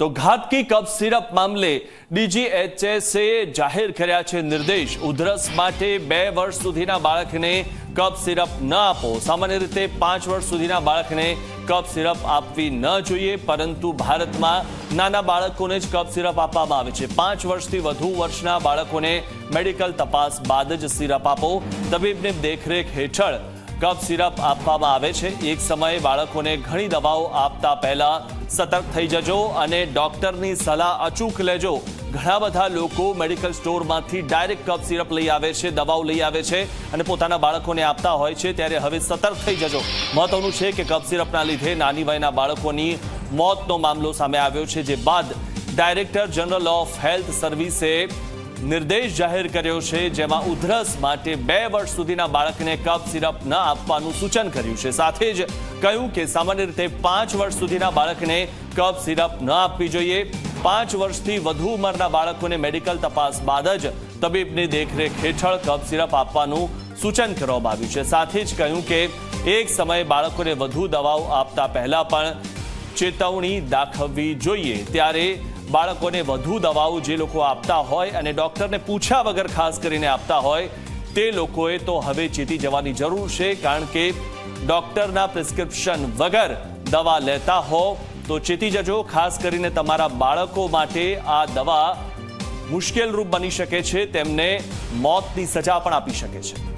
તો ઘાતકી કફ સિરપ મામલે ડીજીએચએસે જાહેર કર્યા છે નિર્દેશ. ઉધરસ માટે બે વર્ષ સુધીના બાળકને કફ સિરપ ન આપો. સામાન્ય રીતે પાંચ વર્ષ સુધીના બાળકને કફ સિરપ આપવી ન જોઈએ, પરંતુ ભારતમાં નાના બાળકોને જ કફ સિરપ આપવામાં આવે છે. પાંચ વર્ષથી વધુ વર્ષના બાળકોને મેડિકલ તપાસ બાદ જ સિરપ આપો. તબીબની દેખરેખ હેઠળ કફ સિરપ આપવામાં આવે છે. એક સમયે બાળકોને ઘણી દવાઓ આપતા પહેલા સતર્ક થઈ જજો અને ડોક્ટરની સલાહ અચૂક લેજો. ઘણા બધા લોકો મેડિકલ સ્ટોરમાંથી ડાયરેક્ટ કફ સિરપ લઈ આવે છે, દવાઓ લઈ આવે છે અને પોતાના બાળકોને આપતા હોય છે. ત્યારે હવે સતર્ક થઈ જજો. મહત્વનું છે કે કફ સિરપના લીધે નાની વયના બાળકોની મોતનો મામલો સામે આવ્યો છે, જે બાદ ડાયરેક્ટર જનરલ ઓફ હેલ્થ સર્વિસે નિર્દેશ જાહેર કર્યો છે, જેમાં ઉધરસ માટે બે વર્ષ સુધીના બાળકને કફ સિરપ ન આપવાનું સૂચન કર્યું છે. સાથે જ કહ્યું કે સામાન્ય રીતે પાંચ વર્ષ સુધીના બાળકને કફ સિરપ ન આપવી જોઈએ. પાંચ વર્ષથી વધુ ઉંમરના બાળકોને મેડિકલ તપાસ બાદ જ તબીબની દેખરેખ હેઠળ કફ સિરપ આપવાનું સૂચન કરવામાં આવ્યું છે. સાથે જ કહ્યું કે એક સમયે બાળકોને વધુ દવાઓ આપતા પહેલા પણ ચેતવણી દાખવવી જોઈએ. ત્યારે બાળકોને વધુ દવાઓ જે લોકો આપતા હોય અને ડોક્ટરને પૂછ્યા વગર ખાસ કરીને આપતા હોય, તે લોકોએ તો હવે ચેતી જવાની જરૂર છે, કારણ કે ડોક્ટરના પ્રિસ્ક્રિપ્શન વગર દવા લેતા હો, તો ચેતી જજો. ખાસ કરીને તમારા બાળકો માટે આ દવા મુશ્કેલ રૂપ બની શકે છે, તેમને મોતની સજા પણ આપી શકે છે.